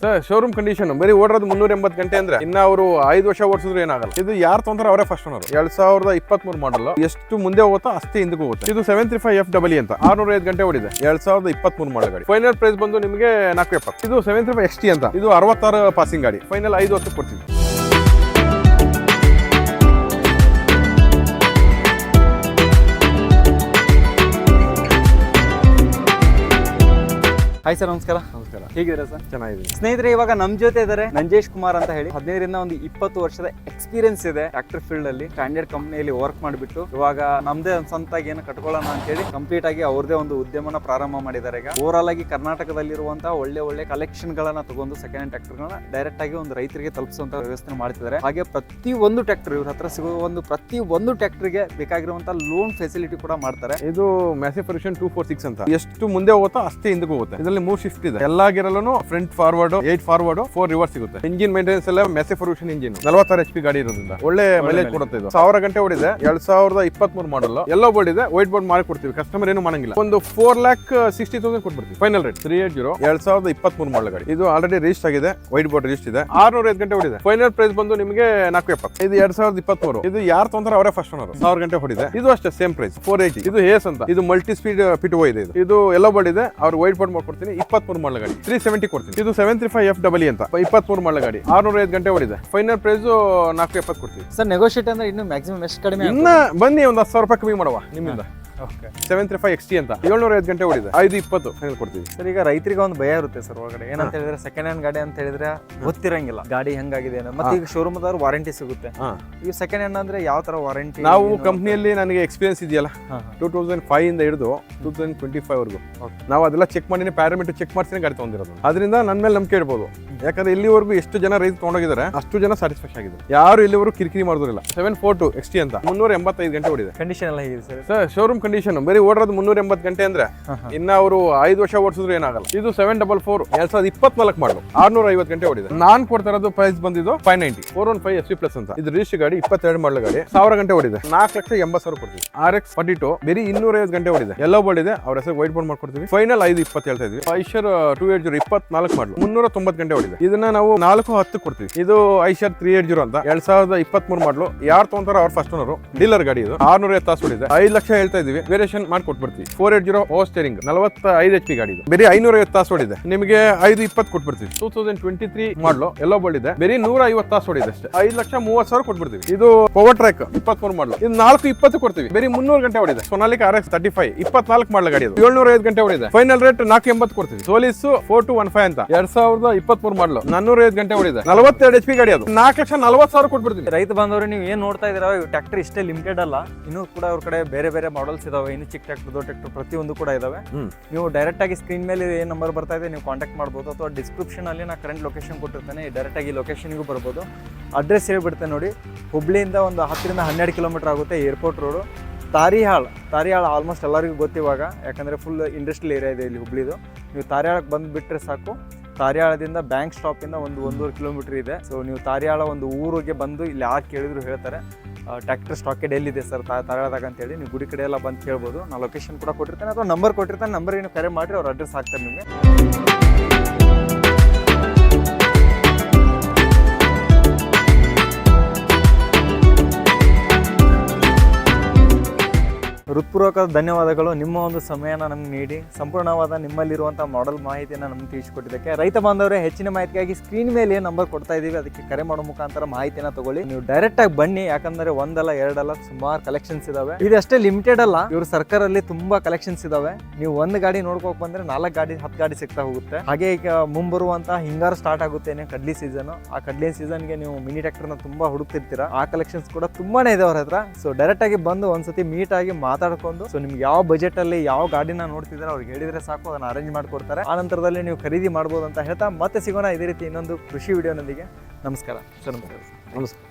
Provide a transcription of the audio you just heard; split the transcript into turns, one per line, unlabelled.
Sir showroom condition ಬರೀ ಓಡೋದು ಮುನ್ನೂರ ಎಂಬತ್ತು ಗಂಟೆ ಅಂದ್ರೆ ಇನ್ನ ಅವರು ಐದು ವರ್ಷ ಓಡಿಸಿದ್ರು ಏನಾಗಲ್ಲ. ಇದು ಯಾರು ತೊಂದ್ರೆ ಅವರೇ ಫಸ್ಟ್ ಓನರ್ ಎರಡ್ ಸಾವಿರದ ಇಪ್ಪತ್ತ್ ಮೂರು ಮಾಡಲ್ ಎಷ್ಟು ಮುಂದೆ ಹೋಗುತ್ತೋ ಅಷ್ಟೇ ಹಿಂದಕ್ಕೆ ಹೋಗುತ್ತೆ. ಇದು seven three five F double ಅಂತ. ಆರ್ನೂರ ಐದು ಗಂಟೆ ಓಡಿದೆ. ಎರಡ್ ಸಾವಿರದ ಇಪ್ಪತ್ತ್ ಮೂರು ಮಾಡಲ್ ಗಾಡಿ. ಫೈನಲ್ ಪ್ರೈಸ್ ಬಂದು ನಿಮಗೆ ನಾಲ್ಕು ಎಪ್ಪತ್ತು. ಇದು seven three five X T ಅಂತ. ಇದು ಅರವತ್ತಾರು ಪಾಸಿಂಗ್ ಗಾಡಿ. ಫೈನಲ್ ಐದು ವರ್ಷಕ್ಕೆ ಕೊಡ್ತೀವಿ
ಹಾಯ್ ಸರ್ ನಮಸ್ಕಾರ. ಹೇಗಿದ್ದೀರಾ ಸರ್?
ಚೆನ್ನಾಗಿದೆ
ಸ್ನೇಹಿತರೆ ಇವಾಗ ನಮ್ಮ ಜೊತೆ ಇದ್ದಾರೆ ನಂಜೇಶ್ ಕುಮಾರ್ ಅಂತ ಹೇಳಿ. ಹದಿನೈದರಿಂದ ಒಂದು ಇಪ್ಪತ್ತು ವರ್ಷದ ಎಕ್ಸ್ಪೀರಿಯನ್ಸ್ ಇದೆ ಟ್ರಾಕ್ಟರ್ ಫೀಲ್ಡ್ ಅಲ್ಲಿ. ಸ್ಟ್ಯಾಂಡರ್ಡ್ ಕಂಪ್ನಿಯಲ್ಲಿ ವರ್ಕ್ ಮಾಡಿಬಿಟ್ಟು ಇವಾಗ ನಮ್ದೇ ಒಂದು ಸ್ವಂತಾಗಿ ಏನು ಕಟ್ಕೊಳ್ಳೋಣ ಅಂತ ಹೇಳಿ ಕಂಪ್ಲೀಟ್ ಆಗಿ ಅವ್ರದೇ ಒಂದು ಉದ್ಯಮನ ಪ್ರಾರಂಭ ಮಾಡಿದ್ದಾರೆ. ಈಗ ಆಲ್ ಆಗಿ ಕರ್ನಾಟಕದಲ್ಲಿರುವಂತಹ ಒಳ್ಳೆ ಒಳ್ಳೆ ಕಲೆಕ್ಷನ್ ಗಳನ್ನ ತಗೊಂಡು ಸೆಕೆಂಡ್ ಹ್ಯಾಂಡ್ ಟ್ರಾಕ್ಟರ್ ಗಳನ್ನ ಡೈರೆಕ್ಟ್ ಆಗಿ ಒಂದು ರೈತರಿಗೆ ತಲುಪಿಸುವಂತ ವ್ಯವಸ್ಥೆ ಮಾಡ್ತಿದ್ದಾರೆ. ಹಾಗೆ ಪ್ರತಿ ಒಂದು ಟ್ರಾಕ್ಟರ್ ಇವ್ರ ಹತ್ರ ಸಿಗುವ ಒಂದು ಪ್ರತಿ ಒಂದು ಟ್ರಾಕ್ಟರ್ಗೆ ಬೇಕಾಗಿರುವಂತಹ ಲೋನ್ ಫೆಸಿಲಿಟಿ ಕೂಡ ಮಾಡ್ತಾರೆ.
ಇದು Massey Ferguson two four six ಅಂತ. ಎಷ್ಟು ಮುಂದೆ ಹೋಗುತ್ತೋ ಅಷ್ಟೇ ಹಿಂದಕ್ಕೆ ಹೋಗುತ್ತೆ. ಇದರಲ್ಲಿ ಮೂರ್ ಶಿಫ್ಟ್ ಇದೆ. ಎಲ್ಲಾ ಗಿರಲ್ಲೂ front forward eight forward four reverse ಸಿಗುತ್ತೆ. ಇಂಜಿನ್ ಮೈಂಟೆನೆನ್ಸ್ ಎಲ್ಲ ಮೆಸೆ ಪರ್ಷನ್ ಇಂಜಿನ್ ನಲವತ್ತಾರು ಎಚ್ ಪಿ ಗಾಡಿ ಇರೋದ್ರಿಂದ. ಒಳ್ಳೆ ಮೈಲೇಜ್ ಕೊಡುತ್ತೆ ಇದು. ಸಾವಿರ ಗಂಟೆ ಓಡಿದೆ. ಎರಡ್ ಸಾವಿರದ ಇಪ್ಪತ್ತ್ ಮೂರು ಮಾಡಲ್ ಎಲ್ಲೋ ಬೋರ್ಡ್ ಇದೆ. ವೈಟ್ ಬೋರ್ಡ್ ಮಾಡಿ ಕೊಡ್ತೀವಿ ಕಸ್ಟಮರ್ ಏನು ಮಾಡಂಗಿಲ್ಲ. ಒಂದು four lakh sixty thousand ಕೊಟ್ಬಿಡ್ತೀವಿ. Final rate three eight zero ಎರಡ್ ಸಾವಿರದ ಇಪ್ಪತ್ತ್ ಮೂರು ಮಾಡಲ್ ಗಾಡಿ. ಇದು ಆಲ್ರೆಡಿ ರಿಜಿಸ್ಟ್ ಆಗಿದೆ. ವೈಟ್ ಬೋರ್ಡ್ ರಿಜಿಸ್ಟ್ ಇದೆ. ಆರ್ನೂರ ಐದು ಗಂಟೆ ಓಡಿದೆ. ಫೈನಲ್ ಪ್ರೈಸ್ ಬಂದು ನಿಮಗೆ ನಾಲ್ಕು ಎಪ್ಪತ್ತು. ಇದು ಎರಡ್ ಸಾವಿರದ ಇಪ್ಪತ್ಮೂರು. ಇದು ಯಾರು ತೊಂದರೆ ಅವರೇ ಫಸ್ಟ್ ಓನರ್ ಸಾವಿರ ಗಂಟೆ ಹೊಡಿದೆ ಇದು ಅಷ್ಟೇ ಸೇಮ್ ಪ್ರೈಸ್ ಫೋರ್ ಏಯ್ಟಿ ಇದು ಹೇಸ್ ಅಂತ. ಇದು ಮಲ್ಟಿ ಸ್ಪೀಡ್ ಫಿಟ್ ಇದೆ ಇದು. ಇದು ಎಲ್ಲೋ ಬೋರ್ಡ್ ಇದೆ. ಅವ್ರು ವೈಟ್ ಬೋರ್ಡ್ ಮಾಡ್ಕೊಡ್ತೀನಿ ಇಪ್ಪತ್ಮೂರು ಮಾಡಲ್ ಗಾಡಿ. ತ್ರೀ ಸೆವೆಂಟಿ ಕೊಡ್ತೀನಿ. ಇದು seven three five F double ಅಂತ. ಇಪ್ಪತ್ಮೂರು ಮಾಡಲ ಗಾಡಿ. ಆರ್ನೂರ ಐದು ಗಂಟೆ ಓಡಿದೆ. ಫೈನಲ್ ಪ್ರೈಸ್ ನಾಲ್ಕು ಎಪ್ಪತ್ತು ಕೊಡ್ತೀವಿ.
ಸರ್ ನೆಗೋಷಿಯೇಟ್ ಅಂದ್ರೆ ಇನ್ನು ಮ್ಯಾಕ್ಸಿಮಮ್ ಎಷ್ಟು ಕಡಿಮೆ
ಇನ್ನ ಬನ್ನಿ ಒಂದು ಹತ್ತು ಸಾವಿರ ರೂಪಾಯಿ ಕಮ್ಮಿ ಮಾಡುವ ನಿಮ್ಮಿಂದ. Seven three five X T ಅಂತ. ಏಳ್ನೂರ ಐದು ಗಂಟೆ ಓಡಿದೆ. ಐದು ಇಪ್ಪತ್ತು ಫೈನಲ್ ಕೊಡ್ತೀವಿ.
ಸರ್ ಈಗ ರೈತರಿಗೆ ಒಂದು ಭಯ ಇರುತ್ತೆ ಸರ್ ಒಳಗಡೆ. ಏನಂತ ಹೇಳಿದ್ರೆ ಸೆಕೆಂಡ್ ಹ್ಯಾಂಡ್ ಗಾಡಿ ಅಂತ ಹೇಳಿದ್ರೆ ಗೊತ್ತಿರಂಗಿಲ್ಲ. ಗಾಡಿ ಹೆಂಗಾಗಿದೆ. ಮತ್ತೆ ಈಗ ಶೋರೂಮ್ ದವ್ರು ವಾರಂಟಿ ಸಿಗುತ್ತೆ. ಈಗ ಸೆಕೆಂಡ್ ಹ್ಯಾಂಡ್ ಅಂದ್ರೆ ಯಾವ ತರ ವಾರಂಟಿ
ನಾವು ಕಂಪ್ನಿಯಲ್ಲಿ ನನಗೆ ಎಕ್ಸ್ಪೀರಿಯನ್ಸ್ ಇದೆಯಲ್ಲ? ಟೂ ತೌಸಂಡ್ ಫೈವ್ ಇಂದ ಹಿಡಿದು ಟೂ ತೌಸಂಡ್ ಟ್ವೆಂಟಿ ಫೈವ್ ವರೆಗೂ ನಾವು ಅದೆಲ್ಲ ಚೆಕ್ ಮಾಡಿನೇ ಪ್ಯಾರಾಮೀಟರ್ ಚೆಕ್ ಮಾಡ್ತೀನಿ ಗಾಡಿ ತೊಗೊಂಡಿರೋದು. ಅದರಿಂದ ನನ್ನ ಮೇಲೆ ನಂಬಿಕೆ ಇಡ್ಬೋದು ಯಾಕಂದ್ರೆ ಇಲ್ಲಿವರೆಗೂ ಎಷ್ಟು ಜನ ರೈತ ತೊಗೊಂಡೋಗಿದ್ದಾರೆ ಅಷ್ಟು ಜನ ಸ್ಯಾಟಿಸ್ಫ್ಯಾಕ್ಷನ್ ಆಗಿದೆ ಯಾರು ಇಲ್ಲಿವರೆಗೂ ಕಿರಿಕಿರಿ ಮಾಡೋದಿಲ್ಲ. Seven four two X T ಅಂತ. ಮುನ್ನೂರ ಎಂಬತ್ತೈದು ಗಂಟೆ ಓಡಿದೆ.
ಕಂಡೀಷನ್ ಎಲ್ಲ ಹೇಗಿದೆ ಸರ್?
ಸರ್ ಶೋರೂಮ್ ಕಂಡೀಷನ್ ಬರೀ ಓಡೋದು ಮುನ್ನೂರ ಎಂಬತ್ತು ಗಂಟೆ ಅಂದ್ರೆ ಇನ್ನ ಅವರು ಐದು ವರ್ಷ ಓಡಿಸಿದ್ರು ಏನಾಗಲ್ಲ. ಇದು ಸೆವೆನ್ ಡಬಲ್ ಫೋರ್ ಎರಡ್ ಸಾವಿರದ ಇಪ್ಪತ್ನಾಲ್ಕು ಮಾಡಲು ಆರ್ನೂರ ಐವತ್ ಗಂಟೆ ಓಡಿದೆ. ನಾನ್ ಕೊಡ್ತಾ ಇರೋದು ಪ್ರೈಸ್ ಬಂದಿದ್ದು five ninety four one five S plus ಅಂತ. ಇದು ರಿಜಿಸ್ಟರ್ ಗಾಡಿ ಇಪ್ಪತ್ತೆರಡು ಮಾಡಲು ಗಾಡಿ. ಸಾವಿರ ಗಂಟೆ ಓಡಿದೆ. ನಾಲ್ಕು ಲಕ್ಷ ಎಂಬತ್ತು ಸಾವಿರ ಕೊಡ್ತೀವಿ. ಆರ್ ಎಕ್ಸ್ ಫಾರ್ಟಿ ಟು ಬರೀ ಇನ್ನೂರ ಐವತ್ತು ಗಂಟೆ ಓಡಿದೆ. ಎಲ್ಲೋ ಬೋರ್ಡ್ ಇದೆ. ಅವ್ರ ಹೆಸರು ವೈಟ್ ಬೋರ್ಡ್ ಮಾಡ್ಕೊಡ್ತೀವಿ. ಫೈನಲ್ ಐದು ಇಪ್ಪತ್ತು ಹೇಳ್ತಾ ಇದ್ವಿ. ಐಶರ್ ಟೂ ಏಟ್ ಜೀರೋ ಇಪ್ಪತ್ನಾಲ್ಕು ಮಾಡಲು ಮುನ್ನೂರ ತೊಂಬತ್ತು ಗಂಟೆ ಓಡಿದೆ. ಇದನ್ನ ನಾವು ನಾಲ್ಕು ಹತ್ತು ಕೊಡ್ತೀವಿ. ಇದು ಐಶರ್ ತ್ರೀ ಏಟ್ ಜೀರೋ ಅಂತ. ಎರಡ್ ಸಾವಿರದ ಇಪ್ಪತ್ಮೂರು ಮಾಡಲು ಯಾರು ತೊಗೊಂತಾರೋ ಅವ್ರ ಫಸ್ಟ್ ಓನರು ಡೀಲರ್ ಗಾಡಿ ಇದು. ಆರ್ನೂರ ತಾಸು ಓಡಿದೆ. ಐದು ಲಕ್ಷ ಹೇಳ್ತಾ ಇದೀವಿ. Variation ಮಾಡ್ಕೊಟ್ಬಿಡ್ತೀವಿ four eight zero O steering ನಲವತ್ತ ಐದು ಎಚ್ ಪಿ ಗಾಡಿ ಇದು. ಬರೀ ಐನೂರ ಐವತ್ತು ತಾಸು ಓಡಿದೆ. ನಿಮಗೆ ಐದು ಇಪ್ಪತ್ತು ಕೊಟ್ಬಿಡ್ತೀವಿ ಟೂ ತೌಸಂಡ್ ಟ್ವೆಂಟಿ ತ್ರೀ ಮಾಡಲು ಎಲ್ಲೋ ಬಳಿದೆ ಇದೆ ಬರೀ ನೂರ ಐವತ್ತು ತಾಸು ಓಡಿದೆ ಅಷ್ಟೇ. ಐದು ಲಕ್ಷ ಮೂವತ್ತು ಸಾವಿರ ಕೊಟ್ಬಿಡ್ತೀವಿ. ಇದು ಪವರ್ ಟ್ರ್ಯಾಕ್ ಇಪ್ಪತ್ಮೂರು ಮಾಡಲು ಇದು ನಾಲ್ಕು ಇಪ್ಪತ್ತು ಕೊಡ್ತೀವಿ. ಬರೀ ಮುನ್ನೂರು ಗಂಟೆ ಓಡಿದೆ. Sonalika R X thirty five ಇಪ್ಪತ್ನಾಲ್ಕು ಮಾಡಲ ಗಾಡಿ ಇದು. ಏಳ್ನೂರ ಐದು ಗಂಟೆ ಓಡಿದೆ. ಫೈನಲ್ ರೇಟ್ ನಾಲ್ಕು ಎಂಬತ್ತು ಕೊಡ್ತೀವಿ. Solis four two one five ಅಂತ. ಎರಡ್ ಸಾವಿರದ ಇಪ್ಪತ್ಮೂರು ಮಾಡಲು ನಾನ್ನೂರ ಐದು ಗಂಟೆ ಓಡಿದೆ. ನಲವತ್ತೆರಡು ಎಚ್ ಪಿ ಗಾಡಿ ಅದು. ನಾಲ್ಕು ಲಕ್ಷ ನಲವತ್ತು ಸಾವಿರ ಕೊಟ್ಬಿಡ್ತೀವಿ
ರೈತ ಬಂದವರು ನೀವು ಏನು ನೋಡ್ತಾ ಇದ್ದೀರಾ? ಟ್ರ್ಯಾಕ್ಟರ್ ಇಷ್ಟೇ ಲಿಮಿಟೆಡ್ ಅಲ್ಲ. ಇನ್ನೂ ಕೂಡ ಅವ್ರ ಕಡೆ ಬೇರೆ ಬೇರೆ ಮಾಡಲ್ಸ್ ಇದಾವೆ ಇನ್ನು ಚಿಕ್ಕ ಟ್ರ್ಯಾಕ್ಟರ್ ದೊಡ್ಡ ಟ್ರ್ಯಾಕ್ಟರ್ ಪ್ರತಿಯೊಂದು ಕೂಡ ಇದಾವೆ. ನೀವು ಡೈರೆಕ್ಟ್ ಆಗಿ ಸ್ಕ್ರೀನ್ ಮೇಲೆ ಏನ್ ನಂಬರ್ ಬರ್ತಾ ಇದೆ ನೀವು ಕಾಂಟ್ಯಾಕ್ಟ್ ಮಾಡ್ಬೋದು ಅಥವಾ ಡಿಸ್ಕ್ರಿಪ್ಷನ್ ಅಲ್ಲಿ ನಾ ಕರೆಂಟ್ ಲೊಕೇಶನ್ ಕೊಟ್ಟಿರ್ತೇನೆ ಡೈರೆಕ್ಟ್ ಆಗಿ ಲೊಕೇಶನ್ಗೂ ಬರ್ಬೋದು. ಅಡ್ರೆಸ್ ಹೇಳ್ಬಿಡ್ತೇನೆ ನೋಡಿ ಹುಬ್ಳಿಯಿಂದ ಒಂದು ಹತ್ತರಿಂದ ಹನ್ನೆರಡು ಕಿಲೋಮೀಟರ್ ಆಗುತ್ತೆ airport road Tarihal Tarihal almost ಎಲ್ಲರಿಗೂ ಗೊತ್ತಿವಾಗ ಯಾಕಂದರೆ ಫುಲ್ ಇಂಡಸ್ಟ್ರಿಯಲ್ ಏರಿಯಾ ಇದೆ ಇಲ್ಲಿ ಹುಬ್ಳಿದು. ನೀವು ತಾರಿಹಾಳಕ್ಕೆ ಬಂದು ಬಿಟ್ಟರೆ ಸಾಕು ತಾರಿಯಾಳದಿಂದ ಬ್ಯಾಂಕ್ ಸ್ಟಾಪಿಂದ ಒಂದು ಒಂದೂವರೆ ಕಿಲೋಮೀಟರ್ ಇದೆ. ಸೊ ನೀವು ತಾರಿಯಾಳ ಒಂದು ಊರಿಗೆ ಬಂದು ಇಲ್ಲಿ ಯಾಕೆ ಕೇಳಿದ್ರು ಹೇಳ್ತಾರೆ. ಟ್ರ್ಯಾಕ್ಟರ್ ಸ್ಟಾಕೆಡ್ ಎಲ್ಲಿದೆ ಸರ್ ತಾರಿಯಾಳದಾಗ ಅಂತೇಳಿ ನೀವು ಗುಡಿ ಕಡೆ ಎಲ್ಲ ಬಂದು ಕೇಳ್ಬೋದು. ನಾನು ಲೊಕೇಶನ್ ಕೂಡ ಕೊಟ್ಟಿರ್ತೇನೆ, ಅಥವಾ ನಂಬರ್ ಕೊಟ್ಟಿರ್ತೇನೆ ನಂಬರ್ ನೀವು ಕರೆ ಮಾಡಿರಿ, ಅವ್ರ ಅಡ್ರೆಸ್ ಹಾಕ್ತಾರೆ ನಿಮಗೆ. ಹೃತ್ಪೂರ್ವಕ ಧನ್ಯವಾದಗಳು. ನಿಮ್ಮ ಒಂದು ಸಮಯನ ನಮ್ಗೆ ನೀಡಿ. ಸಂಪೂರ್ಣವಾದ ನಿಮ್ಮಲ್ಲಿರುವಂಥ ಮಾಡೆಲ್ ಮಾಹಿತಿಯನ್ನು ನಮ್ಗೆ ತಿಳಿಸಿಕೊಟ್ಟಿದ್ದಕ್ಕೆ. ರೈತ ಬಾಂಧವರೇ, ಹೆಚ್ಚಿನ ಮಾಹಿತಿಗಾಗಿ ಸ್ಕ್ರೀನ್ ಮೇಲೆ ನಂಬರ್ ಕೊಡ್ತಾ ಇದ್ದೀವಿ ಅದಕ್ಕೆ ಕರೆ ಮಾಡೋ ಮುಖಾಂತರ ಮಾಹಿತಿನ ತಗೊಳ್ಳಿ. ನೀವು ಡೈರೆಕ್ಟ್ ಆಗಿ ಬನ್ನಿ, ಯಾಕಂದ್ರೆ ಒಂದಲ್ಲ, ಎರಡಲ್ಲ, ಸುಮಾರು ಕಲೆಕ್ಷನ್ಸ್ ಇದಾವೆ. ಇದಷ್ಟೇ ಲಿಮಿಟೆಡ್ ಅಲ್ಲ, ಇವ್ರ ಸರ್ಕಾರಲ್ಲಿ ತುಂಬಾ ಕಲೆಕ್ಷನ್ಸ್ ಇದಾವೆ. ನೀವು ಒಂದು ಗಾಡಿ ನೋಡ್ಕೋಕ್ ಬಂದ್ರೆ ನಾಲ್ಕು ಗಾಡಿ, ಹತ್ತು ಗಾಡಿ ಸಿಗ್ತಾ ಹೋಗುತ್ತೆ. ಹಾಗೆ ಈಗ ಮುಂಬರುವಂತಹ ಹಿಂಗಾರು ಸ್ಟಾರ್ಟ್ ಆಗುತ್ತೇನೆ, ಕಡ್ಲಿ ಸೀಸನ್ ಆ ಕಡ್ಲಿ ಸೀಸನ್ಗೆ ನೀವು ಮಿನಿ ಟ್ರ್ಯಾಕ್ಟರ್ನ ತುಂಬಾ ಹುಡುಕ್ತಿರ್ತೀರಾ. ಆ ಕಲೆಕ್ಷನ್ಸ್ ಕೂಡ ತುಂಬಾನೇ ಇದೆ ಅವ್ರ ಹತ್ರ. ಸೊ ಡೈರೆಕ್ಟ್ ಆಗಿ ಬಂದು ಒಂದ್ಸತಿ ಮೀಟ್ ಆಗಿ ಮಾತಾಡ್ಕೊಂಡು. ಸೊ ನಿಮ್ಗೆ ಯಾವ ಬಜೆಟ್ ಅಲ್ಲಿ ಯಾವ ಗಾಡಿನ ನೋಡ್ತಿದ್ರೆ ಅವ್ರಿಗೆ ಹೇಳಿದ್ರೆ ಸಾಕು, ಅದನ್ನ ಅರೇಂಜ್ ಮಾಡ್ಕೊಡ್ತಾರೆ. ಆ ನಂತರದಲ್ಲಿ ನೀವು ಖರೀದಿ ಮಾಡ್ಬೋದು ಅಂತ ಹೇಳ್ತಾ ಮತ್ತೆ ಸಿಗೋಣ ಇದೇ ರೀತಿ ಇನ್ನೊಂದು ಕೃಷಿ ವಿಡಿಯೋನೊಂದಿಗೆ ನಮಸ್ಕಾರ. ಸರ್, ನಮಸ್ಕಾರ.
ನಮಸ್ಕಾರ.